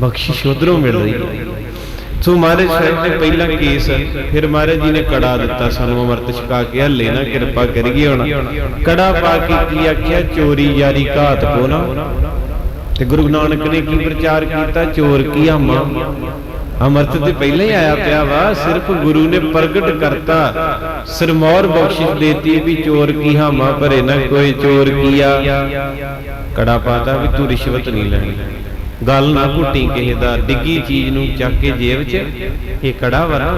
ਬਖਸ਼ਿਸ਼ ਉਧਰੋਂ ਮਿਲ ਰਹੀ ਹੈ। ਸੋ ਮਹਾਰਾਜ ਸਾਹਿਬ ਨੇ ਪਹਿਲਾ ਕੇਸ ਫਿਰ ਮਹਾਰਾਜ ਜੀ ਨੇ ਕੜਾ ਦਿੱਤਾ ਸਾਨੂੰ ਅਮਰਤ ਛਕਾ ਕੇ ਹੱਲੇ ਨਾ ਕਿਰਪਾ ਕਰੀਏ ਹੁਣ। ਕੜਾ ਪਾ ਕੇ ਕੀ ਆਖਿਆ? ਚੋਰੀ ਯਾਰੀ ਘਾਤ ਕੋ ਨਾ ਤੇ ਗੁਰੂ ਨਾਨਕ ਨੇ ਕੀ ਪ੍ਰਚਾਰ ਕੀਤਾ? ਚੋਰ ਕੀ ਹਾਮਾ ਅਮਰਤ ਤੇ ਪਹਿਲਾਂ ਹੀ ਆਇਆ ਪਿਆ ਵਾ ਸਿਰਫ ਗੁਰੂ ਨੇ ਪ੍ਰਗਟ ਕਰਤਾ। ਸਰਮੌਰ ਬਖਸ਼ਿਸ਼ ਦੇਤੀ ਵੀ ਚੋਰ ਕੀ ਹਾਮਾ ਭਰੇ ਨਾ ਕੋਈ ਚੋਰ ਕੀਆ ਕੜਾ ਪਾਤਾ ਵੀ ਤੂੰ ਰਿਸ਼ਵਤ ਨਹੀਂ ਲੈਣੀ। ਗੱਲ ਨਾ ਘੁੱਟੀ ਕਿਸੇ ਦਾ, ਡਿੱਗੀ ਚੀਜ਼ ਨੂੰ ਚੱਕ ਕੇ ਜੇਬ 'ਚ, ਇਹ ਕੜਾ ਵਰਾ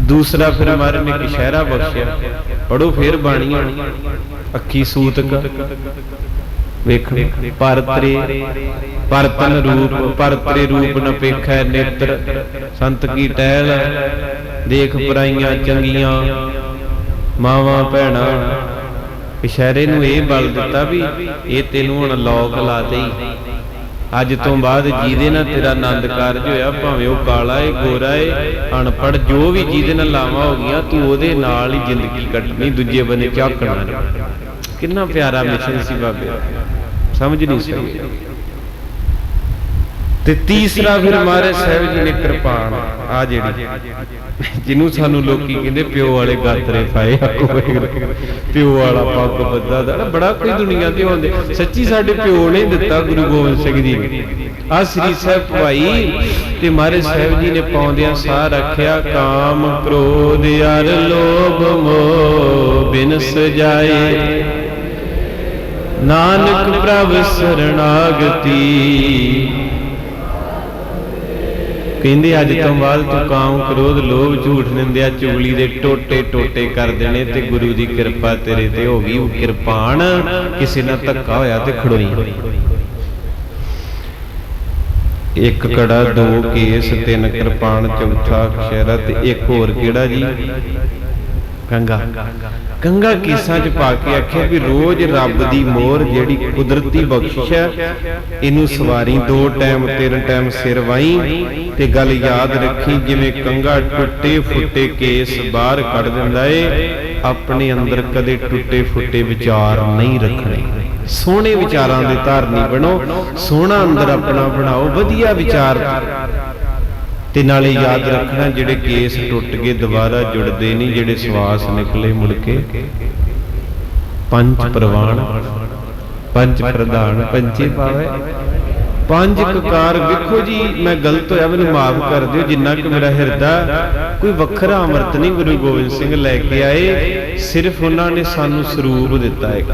ਦੂਸਰਾ ਫਿਰ ਮਾਰੇ ਨੇ ਕਿਸ਼ਹਿਰਾ ਬਖਸ਼ਿਆ। ਪੜੋ ਫੇਰ ਬਾਣੀਆਂ। ਅੱਖੀ ਸੂਤਕ। ਵੇਖ ਪਰਤਰੇ ਪਰਤਨ ਰੂਪ ਪਰਤਰੇ ਰੂਪ ਨ ਪੇਖੈ ਨੇਤਰ। ਸੰਤ ਕੀ ਟਹਿਲ ਦੇਖ ਪਰਾਈਆਂ ਚੰਗੀਆਂ। ਮਾਵਾਂ ਭੈਣਾਂ। ਇਸ਼ਾਰੇ ਨੂੰ ਇਹ ਬਲ ਦਿੱਤਾ ਵੀ ਇਹ ਤੈਨੂੰ ਹੁਣ ਲੋਕ ਲਾ ਦੇਈ। ਅੱਜ ਤੋਂ ਬਾਅਦ ਜਿਹਦੇ ਨਾਲ ਤੇਰਾ ਆਨੰਦ ਕਾਰਜ ਹੋਇਆ ਭਾਵੇਂ ਉਹ ਕਾਲਾ ਏ ਗੋਰਾ ਏ ਅਨਪੜ ਜੋ ਵੀ ਜਿਹਦੇ ਨਾਲ ਲਾਵਾਂ ਹੋ ਗਈਆਂ ਤੂੰ ਉਹਦੇ ਨਾਲ ਹੀ ਜ਼ਿੰਦਗੀ ਕੱਟਣੀ ਦੂਜੇ ਬੰਨੇ ਝਾਕਣਾ ਕਿੰਨਾ ਪਿਆਰਾ ਮਿਸ਼ਨ ਸੀ ਬਾਬੇ। ਸਮਝ ਨਹੀਂ ਸਕੀ ਤੇ ਤੀਸਰਾ ਫਿਰ ਮਹਾਰਾਜ ਸਾਹਿਬ ਜੀ ਨੇ ਕਿਰਪਾਨ। ਆ ਜਿਹੜੀ ਜਿਹਨੂੰ ਸਾਨੂੰ ਲੋਕੀ ਕਹਿੰਦੇ ਪਿਓ ਵਾਲੇ ਗਾਤਰੇ ਪਾਏ ਆ ਪਿਓ ਵਾਲਾ ਪੱਗ ਬੱਦਾ ਦਾ ਬੜਾ ਕੋਈ ਦੁਨੀਆ ਤੇ ਹੁੰਦੇ। ਸੱਚੀ ਸਾਡੇ ਪਿਓ ਨੇ ਦਿੱਤਾ ਗੁਰੂ ਗੋਬਿੰਦ ਸਿੰਘ ਜੀ ਨੇ। ਆ ਸ੍ਰੀ ਸਾਹਿਬ ਪਵਾਈ ਤੇ ਮਹਾਰਾਜ ਸਾਹਿਬ ਜੀ ਨੇ ਪਾਉਂਦਿਆਂ ਸਾਹ ਰੱਖਿਆ ਕਾਮ ਕ੍ਰੋਧ ਅਰ ਲੋਭ ਮੋਹ ਬਿਨ ਸਜਾਏ। ਨਾਨਕ ਪ੍ਰਭ ਸਰਣਾਗਤੀ ਕਹਿੰਦੇ ਅੱਜ ਤੋਂ ਬਾਅਦ ਤੂੰ ਕਾਮ ਕ੍ਰੋਧ ਲੋਭ ਝੂਠ ਨਿੰਦਿਆ ਚੁਗਲੀ ਦੇ ਟੋਟੇ ਟੋਟੇ ਕਰ ਦੇਣੇ ਤੇ ਗੁਰੂ ਦੀ ਕਿਰਪਾ ਤੇਰੇ ਤੇ ਹੋ ਗਈ ਉਹ ਕਿਰਪਾਨ। ਕਿਸੇ ਨਾਲ ਧੱਕਾ ਹੋਇਆ ਤੇ ਖੜੋਈ। ਇੱਕ ਕੜਾ ਦੋ ਕੇਸ ਤਿੰਨ ਕਿਰਪਾਨ ਚੌਥਾ ਅਖਸ਼ਰਾ ਤੇ ਇੱਕ ਹੋਰ ਕਿਹੜਾ ਜੀ? ਕੰਗਾ ਕੰਗਾ ਕੇਸਾਂ ਚ ਪਾ ਕੇ ਆਖਿਆ ਵੀ ਰੋਜ਼ ਰੱਬ ਦੀ ਮੋਹਰ ਜਿਹੜੀ ਕੁਦਰਤੀ ਬਖਸ਼ਿਸ਼ ਹੈ ਇਹਨੂੰ ਸਵਾਰੀ ਦੋ ਟਾਈਮ ਤਿੰਨ ਟਾਈਮ ਸਿਰ ਵਾਈ ਤੇ ਗੱਲ ਯਾਦ ਰੱਖੀ ਜਿਵੇਂ ਕੰਗਾ ਟੁੱਟੇ ਫੁੱਟੇ ਕੇਸ ਬਾਹਰ ਕੱਢ ਦਿੰਦਾ ਏ ਆਪਣੇ ਅੰਦਰ ਕਦੇ ਟੁੱਟੇ ਫੁੱਟੇ ਵਿਚਾਰ ਨਹੀਂ ਰੱਖਣੇ। ਸੋਹਣੇ ਵਿਚਾਰਾਂ ਦੇ ਧਾਰਨੀ ਬਣੋ ਸੋਹਣਾ ਅੰਦਰ ਆਪਣਾ ਬਣਾਓ ਵਧੀਆ ਵਿਚਾਰ। ਤੇ ਨਾਲੇ ਯਾਦ ਰੱਖਣਾ ਜਿਹੜੇ ਕੇਸ ਟੁੱਟ ਕੇ ਦੁਬਾਰਾ ਜੁੜਦੇ ਨਹੀਂ, ਜਿਹੜੇ ਸਵਾਸ ਨਿਕਲੇ ਮੁੜ ਕੇ। ਪੰਜ ਪ੍ਰਵਾਨ ਪੰਜ ਪ੍ਰਧਾਨ ਪੰਚੇ ਪਾਵੇ ਪੰਜ ਕਕਾਰ ਵੇਖੋ ਜੀ, ਮੈਂ ਗਲਤ ਹੋਇਆ, ਮੈਨੂੰ ਮਾਫ ਕਰ ਦਿਓ, ਜਿੰਨਾ ਕਿ ਮੇਰਾ ਹਿਰਦਾ ਕੋਈ ਵੱਖਰਾ ਅੰਮ੍ਰਿਤ ਨਹੀਂ ਗੁਰੂ ਗੋਬਿੰਦ ਸਿੰਘ ਲੈ ਕੇ ਆਏ, ਸਿਰਫ ਉਹਨਾਂ ਨੇ ਸਾਨੂੰ ਸਰੂਪ ਦਿੱਤਾ ਇੱਕ।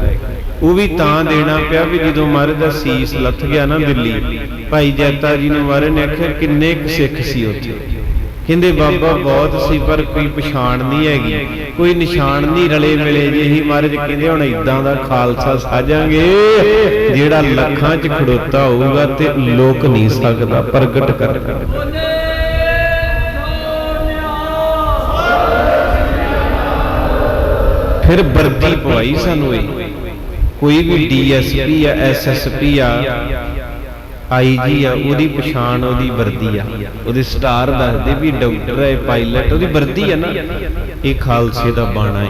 ਉਹ ਵੀ ਤਾਂ ਦੇਣਾ ਪਿਆ ਵੀ ਜਦੋਂ ਮਹਾਰਾਜ ਦਾ ਸੀਸ ਲੱਥ ਗਿਆ ਨਾ ਦਿੱਲੀ, ਭਾਈ ਜੈਤਾ ਜੀ ਨੂੰ ਮਹਾਰਾਜ ਨੇ ਆਖਿਆ, ਕਿੰਨੇ ਕੁ ਸਿੱਖ ਸੀ ਉੱਥੇ? ਕਹਿੰਦੇ ਬਾਬਾ ਬਹੁਤ ਸੀ, ਪਰ ਕੋਈ ਪਛਾਣ ਨਹੀਂ ਹੈਗੀ। ਕੋਈ ਨਿਸ਼ਾਨ ਨਹੀਂ ਰਲੇ ਮਿਲੇ ਜਿਹੀ ਮਹਾਰਾਜ ਕਹਿੰਦੇ ਹੁਣ ਇਦਾਂ ਦਾ ਖਾਲਸਾ ਸਾਜਾਂਗੇ, ਜਿਹੜਾ ਲੱਖਾਂ 'ਚ ਖੜੋਤਾ ਹੋਊਗਾ ਤੇ ਲੋਕ ਨਹੀਂ ਸਕਦਾ, ਪ੍ਰਗਟ ਕਰ। ਫਿਰ ਵਰਦੀ ਪਵਾਈ ਸਾਨੂੰ ਇਹ। ਕੋਈ ਵੀ ਡੀਐਸਪੀ ਆ ਐਸਐਸਪੀ ਆ ਆਈਜੀ ਆ ਉਹਦੀ ਪਛਾਣ ਉਹਦੀ ਵਰਦੀ ਆ। ਉਹਦੇ ਸਟਾਰ ਦੱਸਦੇ ਵੀ ਡਾਕਟਰ ਹੈ ਪਾਇਲਟ ਉਹਦੀ ਵਰਦੀ ਆ ਨਾ। ਇਹ ਖਾਲਸੇ ਦਾ ਬਾਣਾ ਹੈ।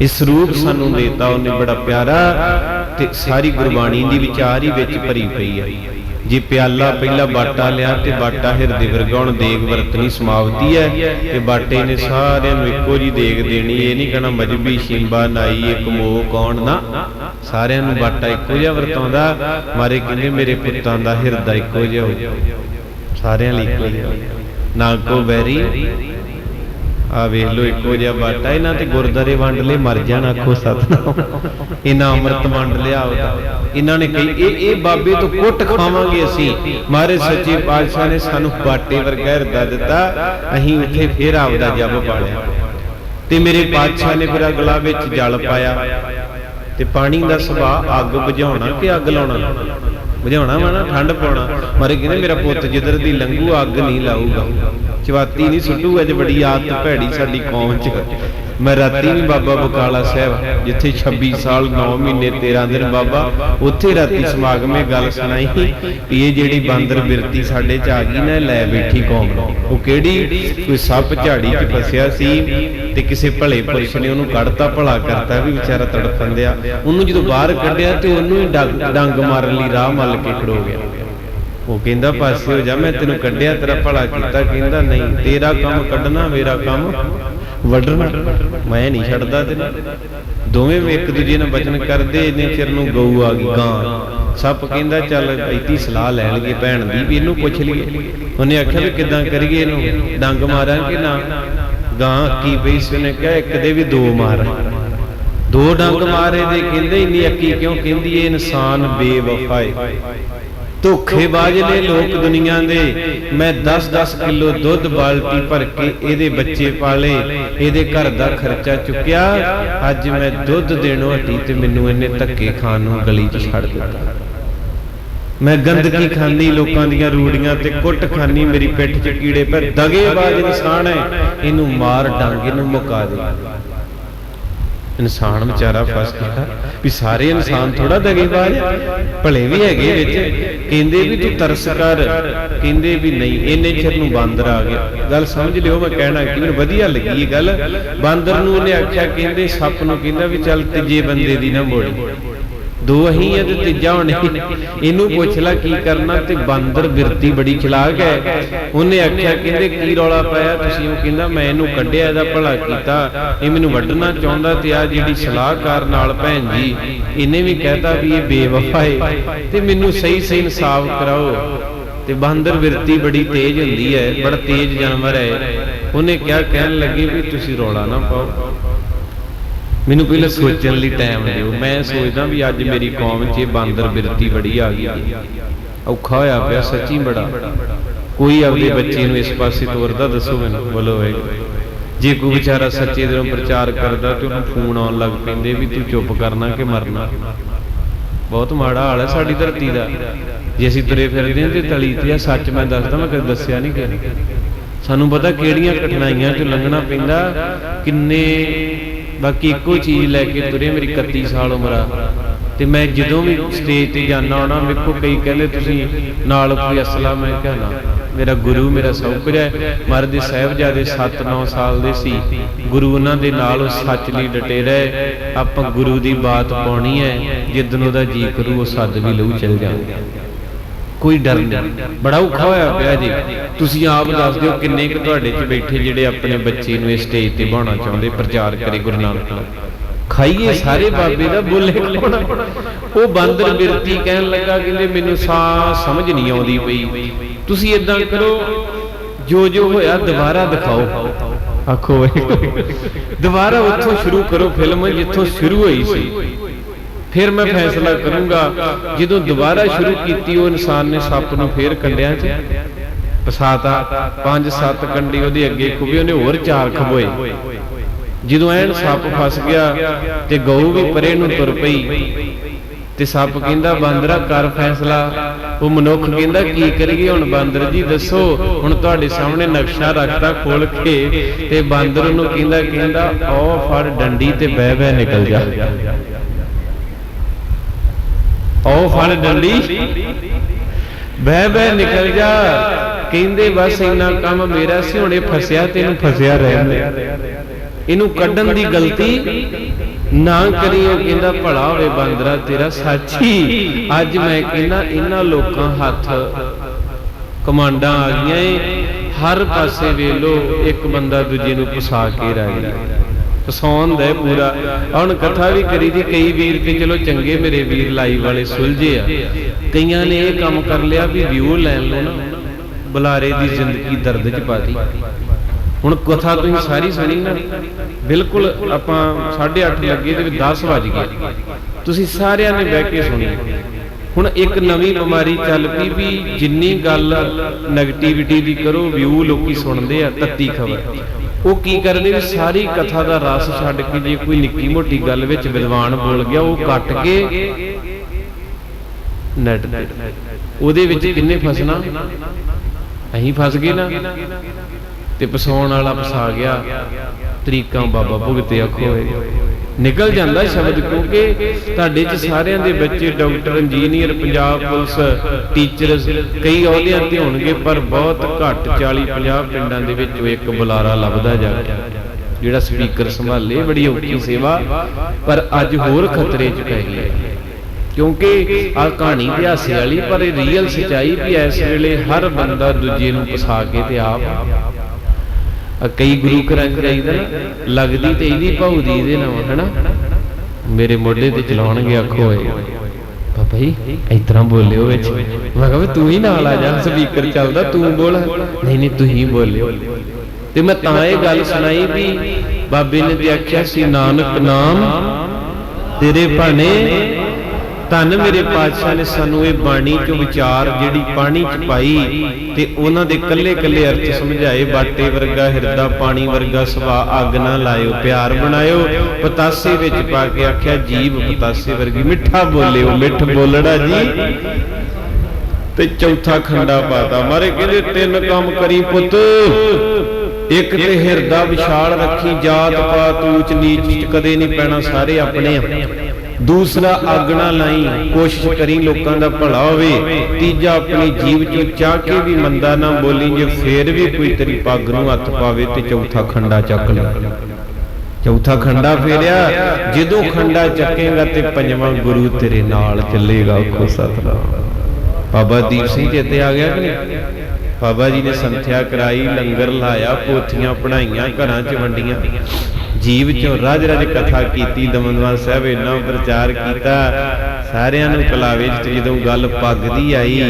ਇਸ ਰੂਪ ਸਾਨੂੰ ਦੇਤਾ ਉਹਨੇ ਬੜਾ ਪਿਆਰਾ ਤੇ ਸਾਰੀ ਗੁਰਬਾਣੀ ਦੀ ਵਿਚਾਰ ਹੀ ਵਿੱਚ ਭਰੀ ਪਈ ਹੈ ਜੇ ਪਿਆਲਾ ਪਹਿਲਾ ਬਾਟਾ ਲਿਆ ਤੇ ਬਾਟਾ ਹਿਰਦੇ ਵਰਗਾਉਣ ਦੇਗ ਵਰਤਨੀ ਸਮਾਪਤੀ ਹੈ ਤੇ ਬਾਟੇ ਨੇ ਸਾਰਿਆਂ ਨੂੰ ਇੱਕੋ ਜੀ ਦੇਗ ਦੇਣੀ, ਇਹ ਨਹੀਂ ਕਹਣਾ ਮਜਬੀ ਸ਼ਿੰਬਾ ਨਾਈ, ਇੱਕ ਮੋਹ ਕੌਣ ਨਾ? ਸਾਰਿਆਂ ਨੂੰ ਬਾਟਾ ਇੱਕੋ ਜਿਹਾ ਵਰਤਾਉਂਦਾ, ਮਾਰੇ ਕਹਿੰਦੇ ਮੇਰੇ ਪੁੱਤਾਂ ਦਾ ਹਿਰਦਾ ਇੱਕੋ ਜਿਹਾ ਹੋ ਸਾਰਿਆਂ ਲਈ ਇੱਕੋ ਜਿਹਾ। ਨਾ ਕੋ ਵੈਰੀ ਆ ਵੇਖ ਲੋ ਇੱਕੋ ਜਿਹਾ ਬਾਟਾ, ਇਹਨਾਂ ਤੇ ਗੁਰਦਾਰੇ ਵੰਡ ਲੈ ਮਰ ਜਾਣਾ, ਆਖੋ ਸਤਨਾਮ। ਇਹਨਾਂ ਅੰਮ੍ਰਿਤ ਵੰਡ ਲਿਆ ਇਹਨਾਂ ਨੇ ਕਹੀ, ਇਹ ਇਹ ਬਾਬੇ ਤੋਂ ਕੁੱਟ ਖਾਵਾਂਗੇ ਅਸੀਂ। ਮਾਰੇ ਸੱਚੇ ਪਾਤਸ਼ਾਹ ਨੇ ਸਾਨੂੰ ਬਾਟੇ ਵਰਗਾ ਹਿਰਦਾ ਦਿੱਤਾ, ਅਸੀਂ ਉੱਥੇ ਫੇਰ ਆਪਦਾ ਜਪ ਪਾਲਿਆ। ਤੇ ਮੇਰੇ ਪਾਤਸ਼ਾਹ ਨੇ ਫਿਰ ਅਗਲਾ ਵਿੱਚ ਜਲ ਪਾਇਆ। ਤੇ ਪਾਣੀ ਦਾ ਸੁਭਾਅ ਅੱਗ ਬੁਝਾਉਣਾ ਕਿ ਅੱਗ ਲਾਉਣਾ? ਬੁਝਾਉਣਾ ਵਾ ਨਾ, ਠੰਡ ਪਾਉਣਾ। ਮਾਰੇ ਕਹਿੰਦੇ ਮੇਰਾ ਪੁੱਤ ਜਿੱਧਰ ਦੀ ਲੰਘੂ, ਅੱਗ ਨਹੀਂ ਲਾਊਗਾ। ਚਵਾਤੀ ਨਹੀਂ ਸੁੱਟੂਗਾ ਜੇ ਬੜੀ ਆਦਤ ਭੈੜੀ ਸਾਡੀ ਕੌਮ 'ਚ। ਮੈਂ ਰਾਤੀ ਵੀ ਬਾਬਾ ਬਕਾਲਾ ਸਾਹਿਬ, ਜਿੱਥੇ 26 ਸਾਲ 9 ਮਹੀਨੇ 13 ਦਿਨ ਬਾਬਾ, ਉੱਥੇ ਰਾਤੀ ਸਮਾਗਮੇ ਗੱਲ ਸੁਣਾਈ ਵੀ ਇਹ ਜਿਹੜੀ ਬਾਂਦਰ ਬਿਰਤੀ ਸਾਡੇ 'ਚ ਆ ਗਈ ਨਾ, ਲੈ ਬੈਠੀ ਕੌਮ ਉਹ ਕਿਹੜੀ? ਕੋਈ ਸੱਪ ਝਾੜੀ 'ਚ ਫਸਿਆ ਸੀ ਤੇ ਕਿਸੇ ਭਲੇ ਪੁਰਸ਼ ਨੇ ਉਹਨੂੰ ਕੱਢਤਾ, ਭਲਾ ਕਰਤਾ ਵੀ ਵਿਚਾਰਾ ਤੜਫਣ ਦਿਆ। ਉਹਨੂੰ ਜਦੋਂ ਬਾਹਰ ਕੱਢਿਆ ਤੇ ਉਹਨੂੰ ਹੀ ਡੰਗ- ਡੰਗ ਮਾਰਨ ਲਈ ਰਾਹ ਮੱਲ ਕੇ ਖੜੋ ਗਿਆ। ਉਹ ਕਹਿੰਦਾ ਪਾਸੇ ਹੋ ਜਾ ਮੈਂ ਤੈਨੂੰ ਕੱਢਿਆ ਤੇਰਾ ਭਲਾ ਕੀਤਾ। ਕਹਿੰਦਾ ਨਹੀਂ ਤੇਰਾ ਕੰਮ ਕੱਢਣਾ ਮੇਰਾ ਕੰਮ ਵੱਢਣਾ। ਮੈਂ ਨਹੀਂ ਛੱਡਦਾ ਤੈਨੂੰ। ਦੋਵੇਂ ਵੀ ਇੱਕ ਦੂਜੇ ਨਾਲ ਬਚਨ ਕਰਦੇ ਇੰਨੇ ਚਿਰ ਨੂੰ ਗਊ ਆ ਗਈ ਗਾਂ। ਸੱਪ ਕਹਿੰਦਾ ਚੱਲ ਐਤੀ ਸਲਾਹ ਲੈ ਲਈਏ ਭੈਣ ਦੀ ਵੀ ਇਹਨੂੰ ਪੁੱਛ ਲਈਏ। ਉਹਨੇ ਆਖਿਆ ਵੀ ਕਿੱਦਾਂ ਕਰੀਏ ਇਹਨੂੰ? ਡੰਗ ਮਾਰਾਂਗੇ ਨਾ? ਗਾਂ ਕੀ ਪਈ ਸੀ ਉਹਨੇ ਕਿਹਾ ਇੱਕ ਦੇ ਵੀ ਦੋ ਮਾਰ। ਦੋ ਡੰਗ ਮਾਰੇ ਦੇ ਕਹਿੰਦੇ ਇੰਨੀ ਅੱਕੀ ਕਿਉਂ ਕਹਿੰਦੀ ਏ ਇਨਸਾਨ ਬੇਵਫਾ ਏ ਧੋਖੇਬਾਜ਼ ਨੇ ਲੋਕ ਦੁਨੀਆ ਦੇ ਮੈਂ 10-10 ਕਿਲੋ ਦੁੱਧ ਬਾਲਟੀ ਭਰ ਕੇ ਇਹਦੇ ਬੱਚੇ ਪਾਲੇ ਇਹਦੇ ਘਰ ਦਾ ਖਰਚਾ ਚੁੱਕਿਆ। ਅੱਜ ਮੈਂ ਦੁੱਧ ਦੇਣੋਂ ਹਟੀ ਤੇ ਮੈਨੂੰ ਇਹਨੇ ਧੱਕੇ ਖਾਣ ਨੂੰ ਗਲੀ 'ਚ ਛੱਡ ਦਿੱਤਾ। ਮੈਂ ਗੰਦਗੀ ਖਾਂਦੀ ਲੋਕਾਂ ਦੀਆਂ ਰੂੜੀਆਂ ਤੇ ਕੁੱਟ ਖਾਨੀ ਮੇਰੀ ਪਿੱਠ 'ਚ ਕੀੜੇ ਪਰ ਦਗੇਬਾਜ਼ ਇਨਸਾਨ ਹੈ। ਇਹਨੂੰ ਮਾਰ ਡੰਗ ਇਹਨੂੰ ਮੁਕਾ ਦੇ। ਇਨਸਾਨ ਵਿਚਾਰਾ ਫਸ ਗਿਆ। ਵੀ ਸਾਰੇ ਇਨਸਾਨ ਥੋੜਾ ਦਗੇਬਾਜ਼ ਭਲੇ ਵੀ ਹੈਗੇ ਵਿੱਚ। ਕਹਿੰਦੇ ਵੀ ਤੂੰ ਤਰਸ ਕਰ। ਕਹਿੰਦੇ ਵੀ ਨਹੀਂ, ਇੰਨੇ ਚਿਰ ਨੂੰ ਬਾਂਦਰ ਆ ਗਿਆ। ਗੱਲ ਸਮਝ ਲਿਓ, ਮੈਂ ਕਹਿਣਾ ਕਿ ਮੈਨੂੰ ਵਧੀਆ ਲੱਗੀ ਇਹ ਗੱਲ। ਬਾਂਦਰ ਨੂੰ ਉਹਨੇ ਆਖਿਆ, ਕਹਿੰਦੇ ਸੱਪ ਨੂੰ ਕਹਿੰਦਾ ਵੀ ਚੱਲ ਤੀਜੇ ਬੰਦੇ ਦੀ ਨਾ ਮੋੜੀ। ਦੋ ਹੈ ਤੇ ਤੀਜਾ ਹੁਣ। ਇਹਨੂੰ ਪੁੱਛ ਲੈ ਕੀ ਕਰਨਾ ਤੇ ਬਾਂਦਰ ਬਿਰਤੀ ਬੜੀ ਚਲਾਕ ਹੈ। ਉਹਨੇ ਆਖਿਆ, ਕਹਿੰਦੇ, ਕੀ ਰੌਲਾ ਪਾਇਆ? ਤੁਸੀਂ ਉਹ ਕਹਿੰਦਾ, ਮੈਂ ਇਹਨੂੰ ਕੱਢਿਆ, ਇਹਦਾ ਭਲਾ ਕੀਤਾ। ਇਹ ਮੈਨੂੰ ਵੱਢਣਾ ਚਾਹੁੰਦਾ ਤੇ ਆ ਜਿਹੜੀ ਸਲਾਹਕਾਰ ਨਾਲ ਭੈਣ ਜੀ, ਇਹਨੇ ਵੀ ਕਹਿਤਾ ਵੀ ਇਹ ਬੇਵਫਾ ਹੈ ਤੇ ਮੈਨੂੰ ਸਹੀ ਸਹੀ ਇਨਸਾਫ ਕਰਾਓ। ਤੇ ਬਾਂਦਰ ਬਿਰਤੀ ਬੜੀ ਤੇਜ਼ ਹੁੰਦੀ ਹੈ, ਬੜਾ ਤੇਜ਼ ਜਾਨਵਰ ਹੈ। ਉਹਨੇ ਕਿਹਾ, ਕਹਿਣ ਲੱਗੇ ਵੀ ਤੁਸੀਂ ਰੌਲਾ ਨਾ ਪਾਓ। ਮੈਨੂੰ ਪਹਿਲਾਂ ਸੋਚਣ ਲਈ ਟਾਈਮ ਦਿਓ। ਮੈਂ ਸੋਚਦਾ ਵੀ ਅੱਜ ਮੇਰੀ ਕੌਮ 'ਚ ਇਹ ਬਾਂਦਰ ਬਿਰਤੀ ਬੜੀ ਆ ਗਈ ਔਖਾ ਹੋਇਆ ਪਿਆ ਸੱਚੀ ਬੜਾ। ਕੋਈ ਆਪਦੇ ਬੱਚੇ ਨੂੰ ਇਸ ਪਾਸੇ ਤੋਰਦਾ ਦੱਸੋ ਮੈਨੂੰ। ਬੋਲੋ ਵੇ ਜੇ ਕੋਈ ਵਿਚਾਰਾ ਸੱਚੇ ਦਿਲੋਂ ਪ੍ਰਚਾਰ ਕਰਦਾ ਤੇ ਉਹਨੂੰ ਫੋਨ ਆਉਣ ਲੱਗ ਪੈਂਦੇ ਵੀ ਤੂੰ ਚੁੱਪ ਕਰਨਾ ਕਿ ਮਰਨਾ। ਬਹੁਤ ਮਾੜਾ ਹਾਲ ਹੈ ਸਾਡੀ ਧਰਤੀ ਦਾ। ਜੇ ਅਸੀਂ ਤੁਰੇ ਫਿਰਦੇ ਹਾਂ ਤੇ ਤਲੀ ਤੇ ਆ ਸੱਚ ਮੈਂ ਦੱਸਦਾ ਮੈਂ ਕਦੇ ਦੱਸਿਆ ਨਹੀਂ ਕਿ ਸਾਨੂੰ ਪਤਾ ਕਿਹੜੀਆਂ ਕਠਿਨਾਈਆਂ 'ਚ ਲੰਘਣਾ ਪੈਂਦਾ ਕਿੰਨੇ ਬਾਕੀ ਇੱਕੋ ਚੀਜ਼ ਲੈ ਕੇ ਤੁਰੇ ਮੇਰੀ 31 ਸਾਲ ਉਮਰ ਆ। ਤੇ ਮੈਂ ਜਦੋਂ ਵੀ ਸਟੇਜ ਤੇ ਜਾਣਾ ਹੋਣਾ, ਵੇਖੋ ਕਈ ਕਹਿੰਦੇ ਤੁਸੀਂ ਨਾਲ ਕੋਈ ਅਸਲਾ, ਮੈਂ ਕਹਿਣਾ ਮੇਰਾ ਗੁਰੂ, ਮੇਰਾ ਸਭ ਕੁਝ ਹੈ। ਮਹਾਰਾਜ ਦੇ ਸਾਹਿਬਜ਼ਾਦੇ 7-9 ਸਾਲ ਦੇ ਸੀ। ਗੁਰੂ ਉਹਨਾਂ ਦੇ ਨਾਲ ਉਹ ਸੱਚ ਲਈ ਡਟੇ ਰਹੇ ਆਪਾਂ ਗੁਰੂ ਦੀ ਬਾਤ ਪਾਉਣੀ ਹੈ। ਜਿੱਦਨ ਉਹਦਾ ਜੀ ਕਰੂ, ਉਹ ਸੱਦ ਵੀ ਲਊ, ਚਲ ਜਾਊਗਾ ਕੋਈ ਡਰ ਨਹੀਂ। ਬੜਾ ਔਖਾ ਹੋਇਆ ਪਿਆ ਜੀ। ਤੁਸੀਂ ਆਪ ਦੱਸ ਦਿਓ ਕਿੰਨੇ ਕੁ ਤੁਹਾਡੇ 'ਚ ਬੈਠੇ ਜਿਹੜੇ ਆਪਣੇ ਬੱਚੇ ਨੂੰ ਇਸ ਸਟੇਜ ਤੇ ਬਾਉਣਾ ਚਾਹੁੰਦੇ, ਪ੍ਰਚਾਰ ਕਰੇ ਗੁਰੂ ਨਾਨਕ ਦਾ ਖਾਈਏ ਸਾਰੇ ਬਾਬੇ ਦਾ ਬੋਲੇ ਕੌਣ ਉਹ ਬਾਂਦਰ ਬਿਰਤੀ ਕਹਿਣ ਲੱਗਾ, ਕਹਿੰਦੇ ਮੈਨੂੰ ਸਾ ਸਮਝ ਨਹੀਂ ਆਉਂਦੀ ਪਈ। ਤੁਸੀਂ ਇਦਾਂ ਕਰੋ, ਜੋ ਜੋ ਹੋਇਆ ਦੁਬਾਰਾ ਦਿਖਾਓ। ਆਖੋ ਦੁਬਾਰਾ ਉੱਥੋਂ ਸ਼ੁਰੂ ਕਰੋ ਫਿਲਮ ਜਿੱਥੋਂ ਸ਼ੁਰੂ ਹੋਈ ਸੀ। ਫਿਰ ਮੈਂ ਫੈਸਲਾ ਕਰੂੰਗਾ ਜਦੋਂ ਦੁਬਾਰਾ ਸ਼ੁਰੂ ਕੀਤੀ ਉਹ ਇਨਸਾਨ ਨੇ ਸੱਪ ਨੂੰ ਫੇਰ ਕੰਡਿਆਂ 'ਚ। ਪਸਾਤਾ ਪੰਜ ਸੱਤ ਕੰਡੀ ਉਹਦੇ ਅੱਗੇ ਖੁਬੇ ਉਹਨੇ ਹੋਰ ਚਾਰ ਖਬੋਏ। ਜਦੋਂ ਐਨ ਸੱਪ ਫਸ ਗਿਆ ਤੇ ਗਊ ਵੀ ਪਰੇ ਨੂੰ ਤੁਰ ਪਈ। ਤੇ ਸੱਪ ਕਹਿੰਦਾ ਬਾਂਦਰਾ ਕਰ ਫੈਸਲਾ। ਉਹ ਮਨੁੱਖ ਕਹਿੰਦਾ ਕੀ ਕਰੀਏ? ਹੁਣ ਬਾਂਦਰ ਜੀ ਦੱਸੋ। ਹੁਣ ਤੁਹਾਡੇ ਸਾਹਮਣੇ ਨਕਸ਼ਾ ਰੱਖਤਾ ਖੋਲ ਕੇ ਤੇ ਬਾਂਦਰ ਨੂੰ ਕਹਿੰਦਾ ਕਹਿੰਦਾ ਉਹ ਫੜ ਡੰਡੀ ਤੇ ਬਹਿ ਬਹਿ ਨਿਕਲ ਜਾ। ਉਹ ਫੜ ਡੰਡੀ ਬਹਿ ਬਹਿ ਨਿਕਲ ਜਾ। ਕਹਿੰਦੇ, ਬਸ ਇੰਨਾ ਕੰਮ ਮੇਰਾ ਸੀ, ਹੁਣੇ ਫਸਿਆ, ਤੈਨੂੰ ਫਸਿਆ ਰਹਿਣ ਇਹਨੂੰ ਕੱਢਣ ਦੀ ਗਲਤੀ, ਨਾ ਕਰੀ ਉਹ ਕਹਿੰਦਾ, ਭਲਾ ਹੋਵੇ ਬਾਂਦਰਾ, ਤੇਰਾ ਸਾਚੀ। ਅੱਜ ਮੈਂ ਕਹਿੰਦਾ, ਇਹਨਾਂ ਲੋਕਾਂ ਹੱਥ ਕਮਾਂਡਾਂ ਆ ਗਈਆਂ ਏ। ਹਰ ਪਾਸੇ ਵੇਲੋ ਇੱਕ ਬੰਦਾ ਦੂਜੇ ਨੂੰ ਫਸਾ ਕੇ ਰਹਿ ਗਿਆ। ਫਸਾਉਣ ਦਾ ਪੂਰਾ। ਹੁਣ ਕਥਾ ਵੀ ਕਰੀ ਦੀ ਕਈ ਵੀਰ ਤੇ ਚਲੋ ਚੰਗੇ ਮੇਰੇ ਵੀਰ ਲਾਈਵ ਵਾਲੇ ਸੁਲਝੇ ਆ। ਕਈਆਂ ਨੇ ਇਹ ਕੰਮ ਕਰ ਲਿਆ ਵੀ ਵਿਊ ਲੈਣ ਲੋ ਨਾ, ਬੁਲਾਰੇ ਦੀ ਜ਼ਿੰਦਗੀ ਦਰਦ ਚ ਪਾਤੀ ਹੁਣ ਕਥਾ ਤੁਸੀਂ ਸਾਰੀ ਸੁਣੀ ਨਾ, ਬਿਲਕੁਲ ਆਪਾਂ 8:30 ਲੱਗੇ ਤੇ 10 ਵਜ ਗਏ। ਤੁਸੀਂ ਸਾਰਿਆਂ ਨੇ ਬਹਿ ਕੇ ਸੁਣੀ। ਹੁਣ ਇੱਕ ਨਵੀਂ ਬਿਮਾਰੀ ਚੱਲ ਪਈ ਵੀ ਜਿੰਨੀ ਗੱਲ 네ਗੇਟਿਵਿਟੀ ਦੀ ਕਰੋ ਵਿਊ ਲੋਕੀ ਸੁਣਦੇ ਆ, ਤੱਤੀ ਖਬਰ। ਉਹ ਕੀ ਕਰਦੇ ਵੀ ਸਾਰੀ ਕਥਾ ਦਾ ਰਸ ਛੱਡ ਕੇ ਜੇ ਕੋਈ ਨਿੱਕੀ ਮੋਟੀ ਗੱਲ ਵਿੱਚ ਵਿਦਵਾਨ ਬੋਲ ਗਿਆ, ਉਹ ਕੱਟ ਕੇ ਨੈਟ ਉਹਦੇ ਵਿੱਚ ਕਿੰਨੇ ਫਸਣਾ ਅਹੀਂ ਫਸ ਗਏ ਨਾ। ਤੇ ਪਸਾਉਣ ਵਾਲਾ ਫਸਾ ਗਿਆ। ਤਰੀਕਾਂ ਬਾਬਾ ਭੁਗਤੇ ਆਖੋ ਨਿਕਲ ਜਾਂਦਾ ਸ਼ਬਦ ਕਿਉਂਕਿ ਤੁਹਾਡੇ ਚ ਸਾਰਿਆਂ ਦੇ ਬੱਚੇ doctor, engineer, Punjab police, teachers, ਕਈ ਅਹੁਦਿਆਂ ਤੇ ਹੋਣਗੇ, ਪਰ ਬਹੁਤ ਘੱਟ 40 50 ਪਿੰਡਾਂ ਦੇ ਵਿੱਚ ਇੱਕ ਬੁਲਾਰਾ ਲੱਭਦਾ ਜਾ ਜਿਹੜਾ ਸਪੀਕਰ ਸੰਭਾਲੇ, ਬੜੀ ਔਖੀ ਸੇਵਾ, ਪਰ ਅੱਜ ਹੋਰ ਖਤਰੇ 'ਚ ਪੈ ਗਈ। ਕਿਉਂਕਿ ਆ ਕਹਾਣੀ ਤੇ ਹਾਸੇ ਵਾਲੀ, ਪਰ ਇਹ ਰੀਅਲ ਸਚਾਈ ਵੀ ਇਸ ਵੇਲੇ ਹਰ ਬੰਦਾ ਦੂਜੇ ਨੂੰ ਫਸਾ ਕੇ ਤੇ ਆਪ ਆ ਕਈ ਗੁਰੂ ਘਰਾਂ ਚ ਲੱਗਦੀ ਤੇ ਇਹਦੀ ਭਾਉ ਇਹਦੇ ਨਾਲ, ਹਨਾ? ਮੇਰੇ ਮੋਢੇ ਤੇ ਚਲਾਉਣਗੇ ਆਖੋ ਓਏ ਬਾਬਾ ਜੀ ਇਸ ਤਰ੍ਹਾਂ ਬੋਲਿਓ ਵਿੱਚ। ਮੈਂ ਕਿਹਾ ਤੂੰ ਹੀ ਨਾਲ ਆ ਜਾ, ਸਪੀਕਰ ਚੱਲਦਾ, ਤੂੰ ਬੋਲ। ਨਹੀਂ ਨਹੀਂ, ਤੂੰ ਹੀ ਬੋਲਿਓ। ਤੇ ਮੈਂ ਤਾਂ ਇਹ ਗੱਲ ਸੁਣਾਈ ਵੀ ਬਾਬੇ ਨੇ ਤੇ ਆਖਿਆ ਸੀ, ਨਾਨਕ ਨਾਮ ਤੇਰੇ ਭਾਣੇ ਧੰਨ ਮੇਰੇ ਪਾਤਸ਼ਾਹ ਨੇ ਸਾਨੂੰ ਇਹ ਬਾਣੀ ਚੋਂ ਵਿਚਾਰ ਜਿਹੜੀ ਪਾਣੀ ਚ ਪਾਈ ਤੇ ਉਹਨਾਂ ਦੇ ਕੱਲੇ ਕੱਲੇ ਅਰਥ ਸਮਝਾਏ, ਬਾਟੇ ਵਰਗਾ, ਹਿਰਦਾ ਪਾਣੀ ਵਰਗਾ ਸੁਭਾ ਅੱਗ ਨਾ ਲਾਇਓ, ਪਿਆਰ ਬਣਾਇਓ, ਪਤਾਸੇ ਵਿੱਚ ਪਾ ਕੇ ਆਖਿਆ ਜੀਬ ਪਤਾਸੇ ਵਰਗੀ, ਮਿੱਠਾ ਬੋਲਿਓ, ਮਿੱਠ ਬੋਲੜਾ ਜੀ। ਤੇ ਚੌਥਾ ਖੰਡਾ ਪਾਤਾ, ਮਾਰੇ ਕਹਿੰਦੇ, ਤਿੰਨ ਕੰਮ ਕਰੀ ਪੁੱਤ। ਇੱਕ ਤੇ ਹਿਰਦਾ ਵਿਸ਼ਾਲ ਰੱਖੀ ਜਾਤ ਪਾਤ ਊਚ ਨੀਚ ਕਦੇ ਨਹੀਂ ਪੈਣਾ, ਸਾਰੇ ਆਪਣੇ ਆ। ਦੂਸਰਾ ਅੱਗ ਨਾ ਲਾਈ, ਕੋਸ਼ਿਸ਼ ਕਰੀ ਲੋਕਾਂ ਦਾ ਭਲਾ ਹੋਵੇ। ਤੀਜਾ ਆਪਣੀ ਜੀਵ ਚੋਂ ਚਾਹ ਕੇ ਵੀ ਮੰਦਾ ਨਾ ਬੋਲੀ, ਜੇ ਫੇਰ ਵੀ ਕੋਈ ਤੇਰੀ ਪੱਗ ਨੂੰ ਹੱਥ ਪਾਵੇ ਤੇ ਚੌਥਾ ਖੰਡਾ ਚੱਕ ਲੈ। ਚੌਥਾ ਖੰਡਾ ਫੇਰਿਆ, ਜਦੋਂ ਖੰਡਾ ਚੱਕੇਗਾ ਤੇ ਪੰਜਵਾਂ ਗੁਰੂ ਤੇਰੇ ਨਾਲ ਚੱਲੇਗਾ। ਕੋ ਸਤਨਾਮ। ਬਾਬਾ ਦੀਪ ਸਿੰਘ ਚੇਤੇ ਆ ਗਿਆ ਕਿ ਨਹੀਂ? ਬਾਬਾ ਜੀ ਨੇ ਸੰਥਿਆ ਕਰਾਈ, ਲੰਗਰ ਲਾਇਆ, ਪੋਥੀਆਂ ਪੜਾਈਆਂ ਘਰਾਂ 'ਚ ਵੰਡੀਆਂ। ਜੀਵ ਚੋਂ ਰਜ ਰਜ ਕਥਾ ਕੀਤੀ ਦਮਨਵਾਲ ਸਾਹਿਬ ਇੰਨਾ ਪ੍ਰਚਾਰ ਕੀਤਾ। ਸਾਰਿਆਂ ਨੂੰ ਕਲਾਵੇ 'ਚ ਜਦੋਂ ਗੱਲ ਪੱਗ ਆਈ,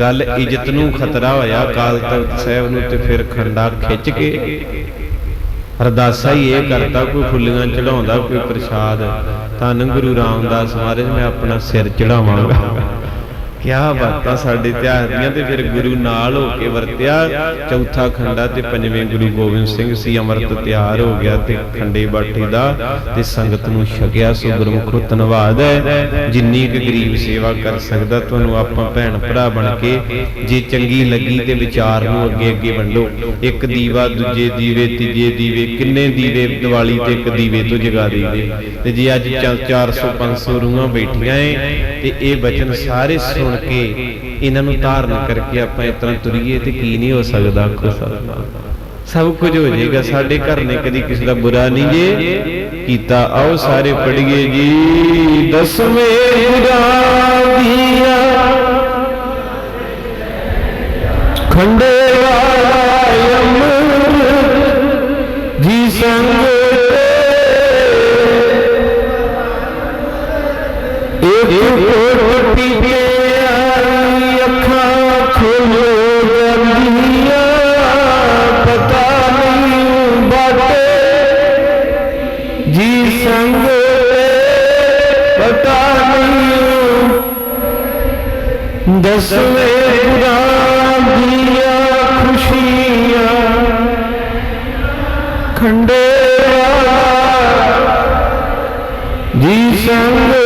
ਗੱਲ ਇੱਜ਼ਤ ਨੂੰ ਖਤਰਾ ਹੋਇਆ ਕਾਲ ਤਖਤ ਸਾਹਿਬ ਨੂੰ ਤੇ ਫਿਰ ਖੰਡਾ ਖਿੱਚ ਕੇ। ਅਰਦਾਸਾ ਹੀ ਇਹ ਕਰਤਾ, ਕੋਈ ਫੁੱਲੀਆਂ ਚੜਾਉਂਦਾ ਕੋਈ ਪ੍ਰਸ਼ਾਦ। ਧੰਨ ਗੁਰੂ ਰਾਮਦਾਸ ਮਹਾਰਾਜ, ਮੈਂ ਆਪਣਾ ਸਿਰ ਚੜਾਵਾਂਗਾ ਕਿਆ ਬਾਤਾਂ ਸਾਡੇ ਦੀਆਂ ਤੇ ਫਿਰ ਗੁਰੂ ਨਾਲ ਹੋ ਕੇ ਵਰਤਿਆ ਚੌਥਾ ਖੰਡਾ ਤੇ ਪੰਜਵੇਂ ਗੁਰੂ ਗੋਬਿੰਦ ਸਿੰਘ ਸੀ ਅੰਮ੍ਰਿਤ ਤਿਆਰ ਹੋ ਗਿਆ ਤੇ ਖੰਡੇ ਬਾਟੀ ਦਾ ਤੇ ਸੰਗਤ ਨੂੰ ਛਕਿਆ ਸੋ ਗੁਰਮੁਖੋ ਧੰਨਵਾਦ ਹੈ। ਜਿੰਨੀ ਕੁ ਗਰੀਬ ਸੇਵਾ ਕਰ ਸਕਦਾ ਤੁਹਾਨੂੰ ਆਪਾਂ ਭੈਣ ਭਰਾ ਬਣ ਕੇ ਜੇ ਚੰਗੀ ਲੱਗੀ ਤੇ ਵਿਚਾਰ ਨੂੰ ਅੱਗੇ ਅੱਗੇ ਵੰਡੋ। ਇੱਕ ਦੀਵਾ ਦੂਜੇ ਦੀਵੇ ਤੀਜੇ ਦੀਵੇ ਕਿੰਨੇ ਦੀਵੇ ਦੀਵਾਲੀ ਤੇ ਇੱਕ ਦੀਵੇ ਤੋਂ ਜਗਾ ਦਈਦੇ ਤੇ ਜੇ ਅੱਜ 400 500 ਰੂਹਾਂ ਬੈਠੀਆਂ ਏ ਤੇ ਇਹ ਬਚਨ ਸਾਰੇ ਸੁਣ ਕੇ ਇਹਨਾਂ ਨੂੰ ਧਾਰਨ ਕਰਕੇ ਆਪਾਂ ਇਸ ਤਰ੍ਹਾਂ ਤੁਰੀਏ ਤੇ ਕੀ ਨਹੀਂ ਹੋ ਸਕਦਾ? ਆਖੋ ਸਤਿਨਾਮ ਸਭ ਕੁਝ ਹੋ ਜਾਏਗਾ। ਸਾਡੇ ਘਰ ਨੇ ਕਦੀ ਕਿਸੇ ਦਾ ਬੁਰਾ ਨਹੀਂ ਜੇ ਕੀਤਾ। ਆਓ ਸਾਰੇ ਪੜੀਏ ਜੀ। ਦਸਵੇਂ ਗੁਰਾਂ ਦੀਆਂ। ਖੰਡੇ ਜੀ ਸੰਗ ਪਤਾ ਨਹੀਂ ਦਸਵੇਂ ਗੁਰਾਂ ਦੀਆਂ ਖੁਸ਼ੀਆਂ। ਖੰਡੇ ਜੀ ਸੰਗ